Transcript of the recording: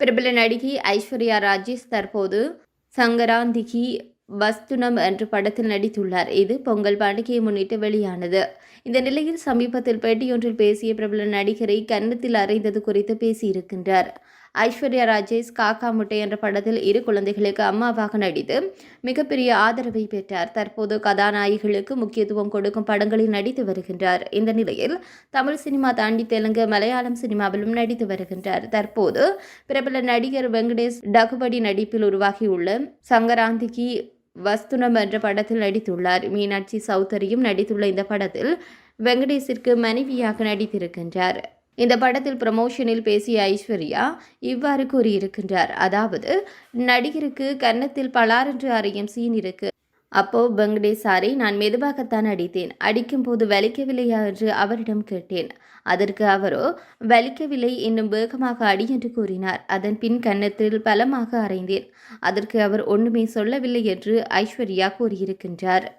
பிரபல நடிகை ஐஸ்வர்யா ராஜேஷ் தற்போது சங்கராந்திகி வஸ்துனம் என்ற படத்தில் நடித்துள்ளார். இது பொங்கல் பண்டிகையை முன்னிட்டு வெளியானது. இந்த நிலையில் சமீபத்தில் பேட்டியொன்றில் பேசிய பிரபல நடிகரை கன்னத்தில் அறைந்தது குறித்து பேசியிருக்கின்றார். ஐஸ்வர்யா ராஜேஷ் காக்கா முட்டை என்ற படத்தில் இரு குழந்தைகளுக்கு அம்மாவாக நடித்து மிகப்பெரிய ஆதரவை பெற்றார். தற்போது கதாநாயகிகளுக்கு முக்கியத்துவம் கொடுக்கும் படங்களில் நடித்து வருகின்றார். இந்த நிலையில் தமிழ் சினிமா தாண்டி தெலுங்கு மலையாளம் சினிமாவிலும் நடித்து வருகின்றார். தற்போது பிரபல நடிகர் வெங்கடேஷ் டகுபடி நடிப்பில் உருவாகியுள்ள சங்கராந்திக்கு வஸ்துனம் என்ற படத்தில் நடித்துள்ளார். மீனாட்சி சௌதரியும் நடித்துள்ள இந்த படத்தில் வெங்கடேஷிற்கு மனைவியாக நடித்திருக்கின்றார். இந்த படத்தில் ப்ரமோஷனில் பேசிய ஐஸ்வர்யா இவ்வாறு கூறியிருக்கின்றார். அதாவது நடிகருக்கு கன்னத்தில் பலாரென்று அறையும் சீன் இருக்கு. அப்போ வெங்கடேஷ் சாரை நான் மெதுவாகத்தான் அடித்தேன். அடிக்கும் போது வலிக்கவில்லையா? என்று அவரிடம் கேட்டேன். அதற்கு அவரோ வலிக்கவில்லை இன்னும் வேகமாக அடி என்று கூறினார். அதன் பின் கன்னத்தில் பலமாக அறைந்தேன் அதற்கு அவர் ஒன்றுமே சொல்லவில்லை என்று ஐஸ்வர்யா கூறியிருக்கின்றார்.